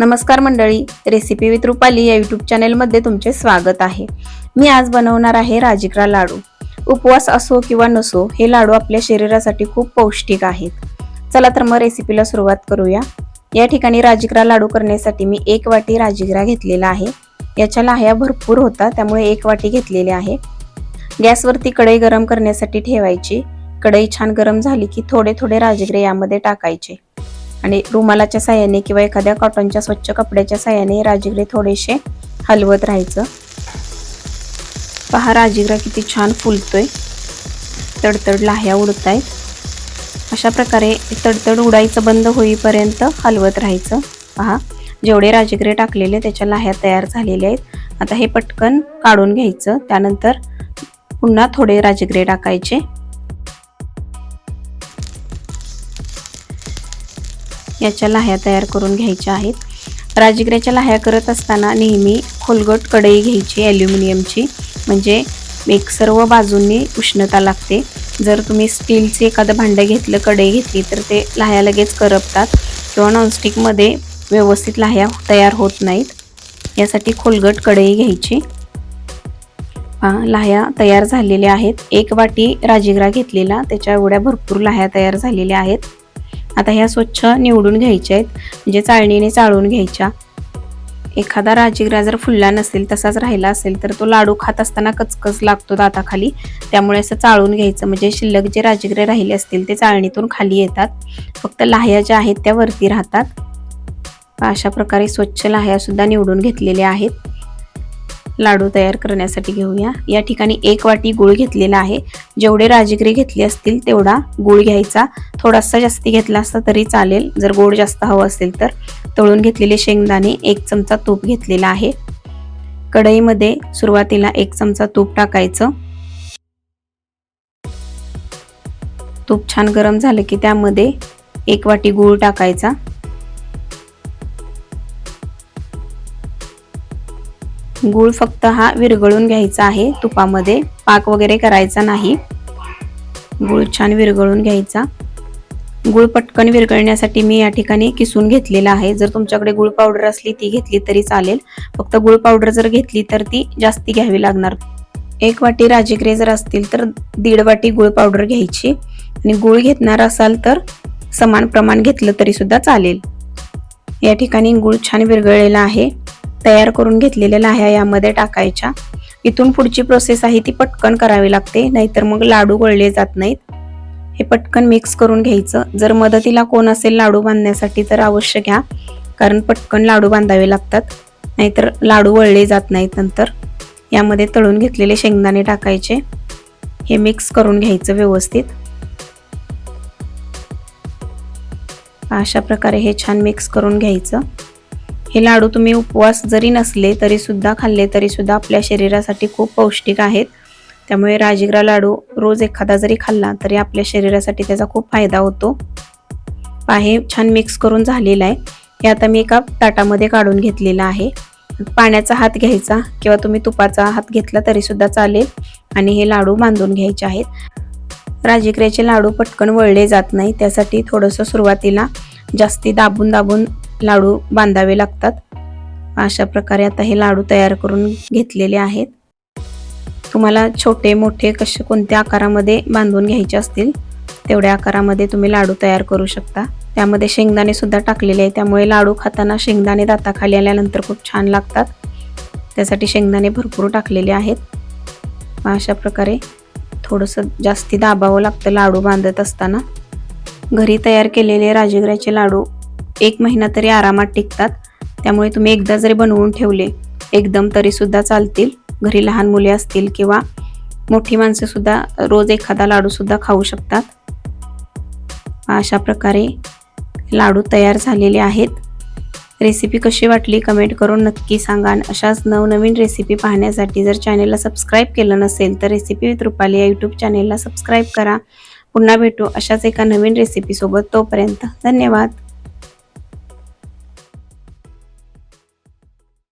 नमस्कार मंडळी recipe with Rupali या यूट्यूब चॅनेलमध्ये तुमचे स्वागत आहे. मी आज बनवणार आहे राजिकरा लाडू. उपवास असो किंवा नसो हे लाडू आपल्या शरीरासाठी खूप पौष्टिक आहेत. चला तर मग रेसिपीला सुरुवात करूया. या ठिकाणी राजिकरा लाडू करण्यासाठी मी एक वाटी राजिकरा घेतलेला आहे. याच्या लाह्या भरपूर होता त्यामुळे एक वाटी घेतलेली आहे. गॅसवरती कढई गरम करण्यासाठी ठेवायची. कढई छान गरम झाली की थोडे थोडे राजगिरे यामध्ये टाकायचे. आणि रुमालाच्या साह्याने किंवा एखाद्या कॉटनच्या स्वच्छ कपड्याच्या साह्याने राजगिरे थोडेसे हलवत राहायचं. पहा राजगिरा किती छान फुलतोय. तडतड लाह्या उडत आहेत अशा प्रकारे तडतड उडायचं बंद होईपर्यंत हलवत राहायचं. पहा जेवढे राजगिरे टाकलेले त्याच्या लाह्या तयार झालेल्या आहेत. आता हे पटकन काढून घ्यायचं. त्यानंतर पुन्हा थोडे राजगिरे टाकायचे. याच्या लाह्या तयार करून घ्यायच्या आहेत. राजगिऱ्याच्या लाह्या करत असताना नेहमी खोलगट कढई घ्यायची ॲल्युमिनियमची म्हणजे एक सर्व बाजूंनी उष्णता लागते. जर तुम्ही स्टीलचे एखादं भांडं घेतलं कढई घेतली तर ते लाह्या लगेच करपतात किंवा नॉनस्टिकमध्ये व्यवस्थित लाह्या तयार होत नाहीत. यासाठी खोलगट कढई घ्यायची. पहा लाह्या तयार झालेल्या आहेत. एक वाटी राजिगरा घेतलेला त्याच्या एवढ्या भरपूर लाह्या तयार झालेल्या आहेत. आता ह्या स्वच्छ निवडून घ्यायच्या आहेत म्हणजे चाळणीने चाळून घ्यायच्या. एखादा राजगिरा जर फुलला नसेल तसाच राहिला असेल तर तो लाडू खात असताना कचकच लागतो दाताखाली. त्यामुळे असं चाळून घ्यायचं म्हणजे शिल्लक जे राजगिरे राहिले असतील ते चाळणीतून खाली येतात. फक्त लाह्या ज्या आहेत त्या वरती राहतात. अशा प्रकारे स्वच्छ लाह्या सुद्धा निवडून घेतलेल्या आहेत. लाडू तयार करण्यासाठी घेऊया. या ठिकाणी एक वाटी गूळ घेतलेला आहे. जेवढे राजगिरी घेतले असतील तेवढा गूळ घ्यायचा. थोडासा जास्ती घेतला असता तरी चालेल. जर गोड जास्त हवं असेल तर. तळून घेतलेले शेंगदाणे एक चमचा तूप घेतलेला आहे. कढईमध्ये सुरुवातीला एक चमचा तूप टाकायचं. तूप छान गरम झालं की त्यामध्ये एक वाटी गूळ टाकायचा. गूळ फक्त हा विरघळून घ्यायचा आहे. तुपामध्ये पाक वगैरे करायचा नाही. गूळ छान विरघळून घ्यायचा. गूळ पटकन विरघळण्यासाठी मी या ठिकाणी किसून घेतलेला आहे. जर तुमच्याकडे गुळ पावडर असली ती घेतली तरी चालेल. फक्त गुळ पावडर जर घेतली तर ती जास्ती घ्यावी लागणार. एक वाटी राजगिरे जर असतील तर दीड वाटी गुळ पावडर घ्यायची. आणि गुळ घेतणार असाल तर समान प्रमाण घेतलं तरी सुद्धा चालेल. या ठिकाणी गुळ छान विरघळलेला आहे. तयार करून घेतलेल्या लाह्या यामध्ये टाकायच्या. इथून पुढची प्रोसेस आहे ती पटकन करावी लागते नाहीतर मग लाडू गळले जात नाहीत. हे पटकन मिक्स करून घ्यायचं. जर मदतीला कोण असेल लाडू बांधण्यासाठी तर अवश्य घ्या कारण पटकन लाडू बांधावे लागतात. नाहीतर लाडू वळले जात नाहीत नंतर. यामध्ये तळून घेतलेले शेंगदाणे टाकायचे. हे मिक्स करून घ्यायचं व्यवस्थित. अशा प्रकारे हे छान मिक्स करून घ्यायचं. हे लाडू तुम्ही उपवास जरी नसले तरी सुद्धा खाल्ले तरी सुद्धा आपल्या शरीरासाठी खूप पौष्टिक आहेत. त्यामुळे राजगिरा लाडू रोज एखादा जरी खाल्ला तरी आपल्या शरीरासाठी त्याचा खूप फायदा होतो. आहे छान मिक्स करून झालेला आहे. हे आता मी एका ताटामध्ये काढून घेतलेला आहे. पाण्याचा हात घ्यायचा किंवा तुम्ही तुपाचा हात घेतला तरी सुद्धा चालेल आणि हे लाडू बांधून घ्यायचे आहेत. राजगिऱ्याचे लाडू पटकन वळले जात नाही त्यासाठी थोडंसं सुरुवातीला जास्ती दाबून दाबून लाडू बांधावे लागतात. अशा प्रकारे आता हे लाडू तयार करून घेतलेले आहेत. तुम्हाला छोटे मोठे कसे कोणत्या आकारामध्ये बांधून घ्यायचे असतील तेवढ्या आकारामध्ये तुम्ही लाडू तयार करू शकता. त्यामध्ये शेंगदाणे सुद्धा टाकलेले आहे त्यामुळे लाडू खाताना शेंगदाणे दाताखाली आल्यानंतर खूप छान लागतात. त्यासाठी शेंगदाणे भरपूर टाकलेले आहेत. अशा प्रकारे थोडंसं जास्ती दाबावं लागतं लाडू बांधत असताना. घरी तयार केलेले राजगिऱ्याचे लाडू एक महिना तरी आरामात टिकतात. त्यामुळे तुम्ही एकदा जरी बनवून ठेवले एकदम तरी सुद्धा चालतील. घरी लहान मुले असतील किंवा मोठी माणसं सुद्धा रोज एखादा लाडू सुद्धा खाऊ शकतात. अशा प्रकारे लाडू तयार झालेले आहेत. रेसिपी कशी वाटली कमेंट करून नक्की सांगा आणि अशाच नवनवीन रेसिपी पाहण्यासाठी जर चॅनेलला सबस्क्राईब केलं नसेल तर रेसिपी विथ रुपाली या यूट्यूब चॅनेलला सबस्क्राईब करा. पुन्हा भेटू अशाच एका नवीन रेसिपीसोबत तोपर्यंत धन्यवाद.